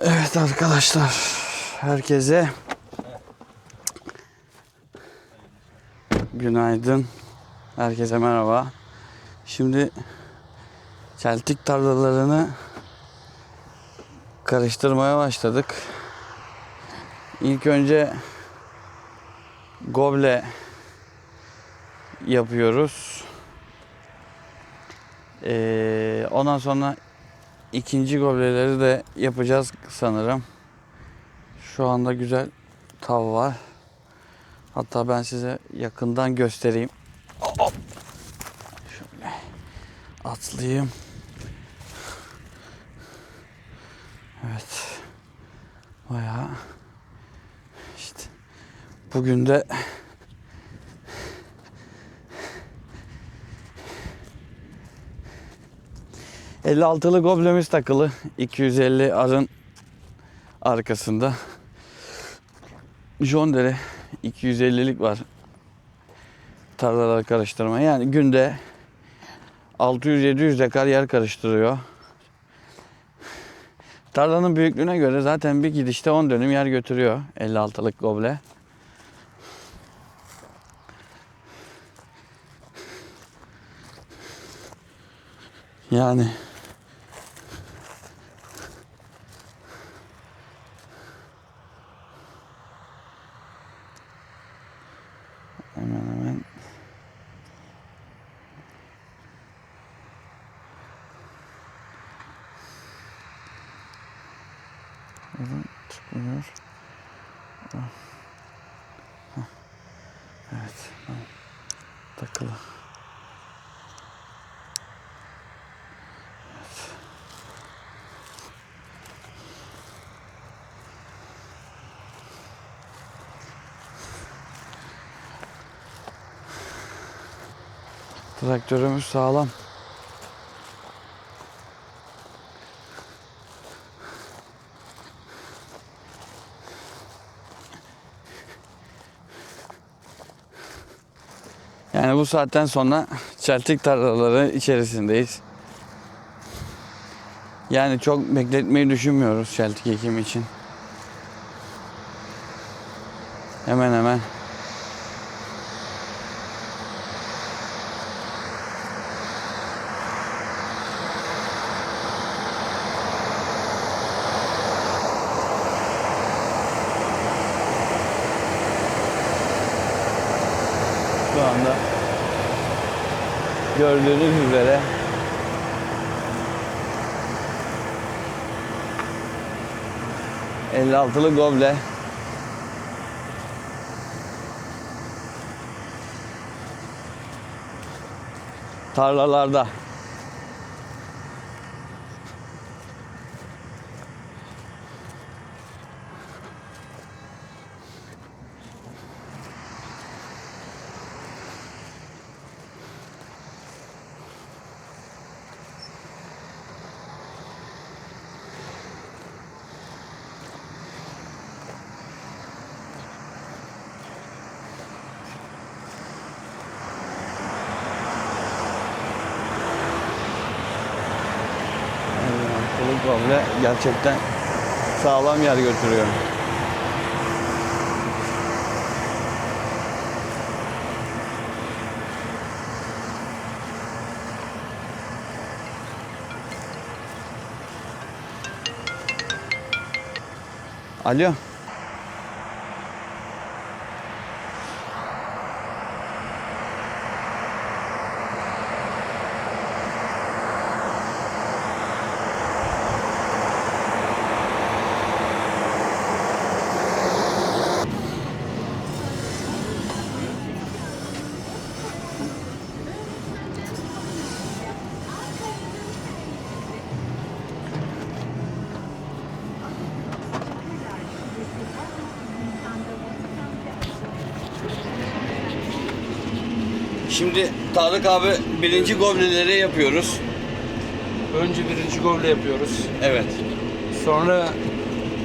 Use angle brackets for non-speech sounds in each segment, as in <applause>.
Evet arkadaşlar. Herkese günaydın. Herkese merhaba. Şimdi çeltik tarlalarını karıştırmaya başladık. İlk önce goble yapıyoruz. Ee, ondan sonra ikinci gobleleri de yapacağız sanırım. Şu anda güzel tav var. Hatta ben size yakından göstereyim. Şöyle atlayayım. Evet. Bayağı işte bugün de ...56'lı goblemiz takılı. 250 arın arkasında. Jondere 250'lik var. Tarlaları karıştırma. Yani günde 600-700 dekar yer karıştırıyor. Tarlanın büyüklüğüne göre zaten bir gidişte 10 dönüm yer götürüyor 56'lık goble. Yani Buradan çıkmıyor. Ah. Evet. Takılı. Traktörümüz sağlam. Yani bu saatten sonra çeltik tarlaları içerisindeyiz. Yani çok bekletmeyi düşünmüyoruz çeltik ekimi için. Hemen hemen. Şu anda gördüğünüz üzere. ...56'lı goble... ...tarlalarda... ...56'lı goble gerçekten... ...sağlam yer götürüyor. Alo. Şimdi Tarık abi birinci gobleleri yapıyoruz. Önce birinci goble yapıyoruz. Evet. Sonra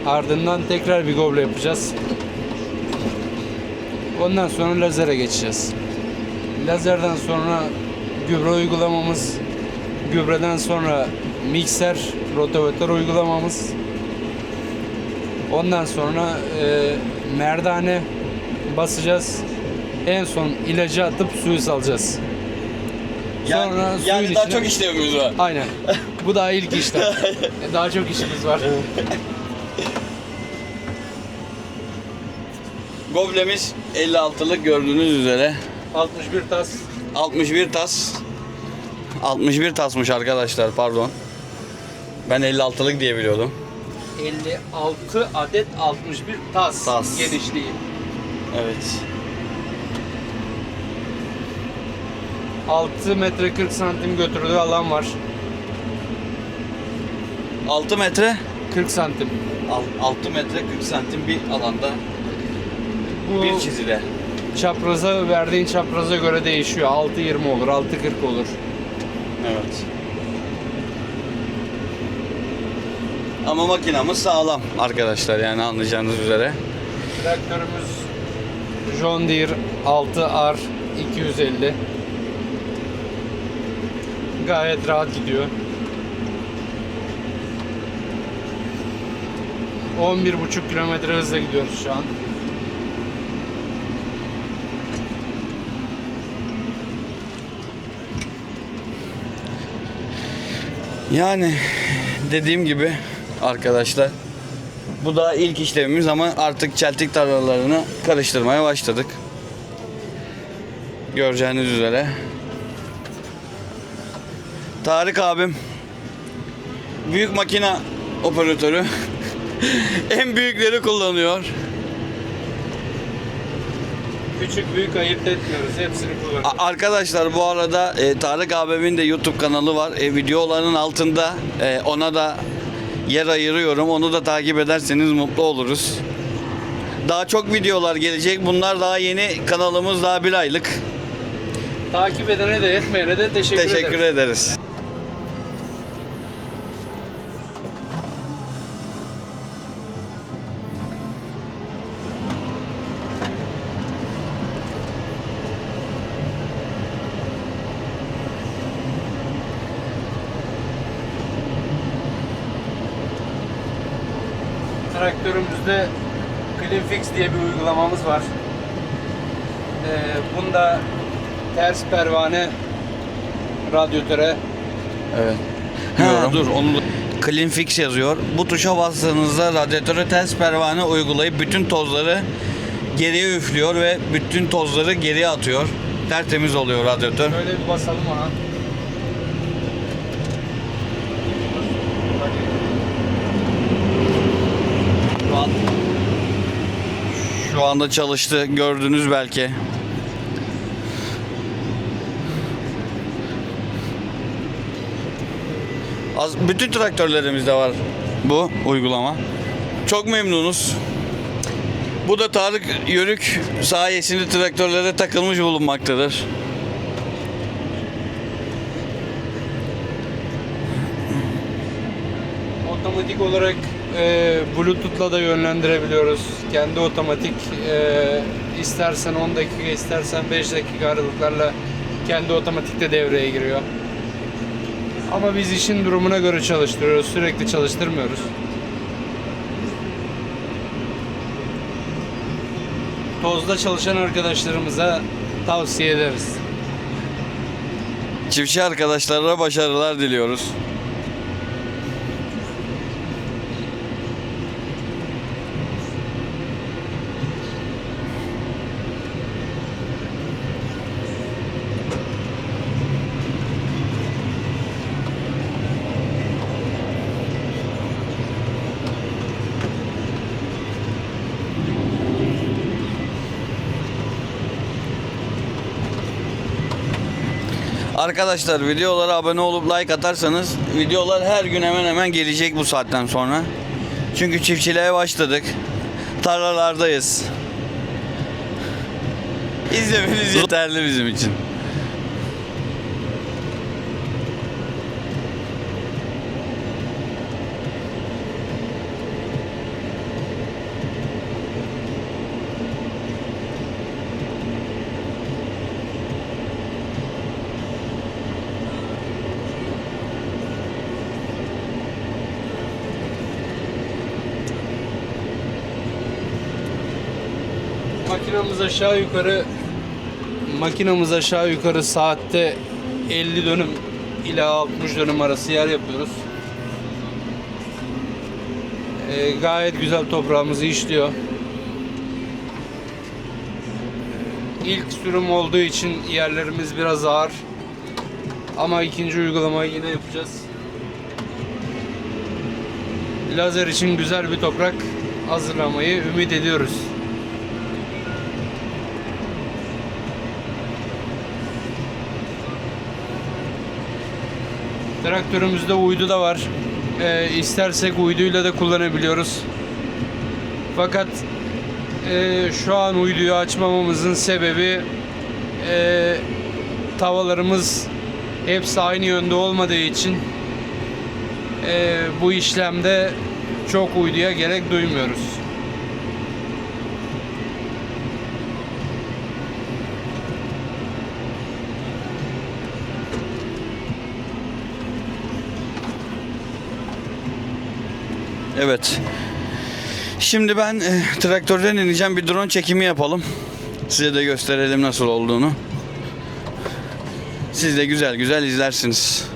ardından tekrar bir goble yapacağız. Ondan sonra lazere geçeceğiz. Lazerden sonra gübre uygulamamız gübreden sonra mikser, rotavatör uygulamamız. Ondan sonra e, merdane basacağız. En son ilacı atıp suyu salacağız. Sonra Yani, suyun yani daha içine- çok işlevimiz var. Aynen. Bu daha ilk işlem. <laughs> Daha çok işimiz var. <laughs> Goblemiz 56'lık gördüğünüz üzere. 61 tas 61 tas. 61 tasmış arkadaşlar pardon. Ben 56'lık diye biliyordum. 56 adet 61 tas, Tas. genişliği. Evet. 6 metre 40 santim götürdüğü alan var. 6 metre 40 santim. 6 metre 40 santim bir alanda Bu bir çizide. çapraza verdiğin çapraza göre değişiyor. 6-20 olur, 6-40 olur. Evet. Ama makinamız sağlam arkadaşlar yani anlayacağınız üzere. Traktörümüz John Deere 6R 250. Gayet rahat gidiyor. 11,5 kilometre hızla gidiyoruz şu an. Yani dediğim gibi arkadaşlar bu da ilk işlemimiz ama artık çeltik tarlalarını karıştırmaya başladık. Göreceğiniz üzere. Tarık abim büyük makine operatörü <laughs> en büyükleri kullanıyor. Küçük büyük ayırt etmiyoruz. Hepsini kullanıyoruz. A- Arkadaşlar bu arada e, Tarık abimin de YouTube kanalı var. E, videoların altında e, ona da yer ayırıyorum. Onu da takip ederseniz mutlu oluruz. Daha çok videolar gelecek. Bunlar daha yeni. Kanalımız daha bir aylık. Takip edene de etmeyene de teşekkür, Teşekkür ederim. ederiz. Uygulamamız var. Ee, bunda ters pervane radyatöre Evet. Ha, dur onu. Clean Fix yazıyor. Bu tuşa bastığınızda radyatöre ters pervane uygulayıp bütün tozları geriye üflüyor ve bütün tozları geriye atıyor. Tertemiz oluyor radyatör. Böyle bir basalım ona. Şu anda çalıştı gördünüz belki. Az, bütün traktörlerimizde var bu uygulama. Çok memnunuz. Bu da Tarık Yörük sayesinde traktörlere takılmış bulunmaktadır. Otomatik olarak e, Bluetooth'la da yönlendirebiliyoruz. Kendi otomatik e, istersen 10 dakika istersen 5 dakika aralıklarla kendi otomatik de devreye giriyor. Ama biz işin durumuna göre çalıştırıyoruz. Sürekli çalıştırmıyoruz. Tozda çalışan arkadaşlarımıza tavsiye ederiz. Çiftçi arkadaşlara başarılar diliyoruz. Arkadaşlar videolara abone olup like atarsanız videolar her gün hemen hemen gelecek bu saatten sonra. Çünkü çiftçiliğe başladık. Tarlalardayız. İzlemeniz yeterli bizim için. Makinamız aşağı yukarı makinamız aşağı yukarı saatte 50 dönüm ila 60 dönüm arası yer yapıyoruz. Ee, gayet güzel toprağımızı işliyor. İlk sürüm olduğu için yerlerimiz biraz ağır. Ama ikinci uygulamayı yine yapacağız. Lazer için güzel bir toprak hazırlamayı ümit ediyoruz. Traktörümüzde uydu da var. Ee, istersek uyduyla da kullanabiliyoruz. Fakat e, şu an uyduyu açmamamızın sebebi e, tavalarımız hepsi aynı yönde olmadığı için e, bu işlemde çok uyduya gerek duymuyoruz. Evet. Şimdi ben e, traktörden ineceğim bir drone çekimi yapalım. Size de gösterelim nasıl olduğunu. Siz de güzel güzel izlersiniz.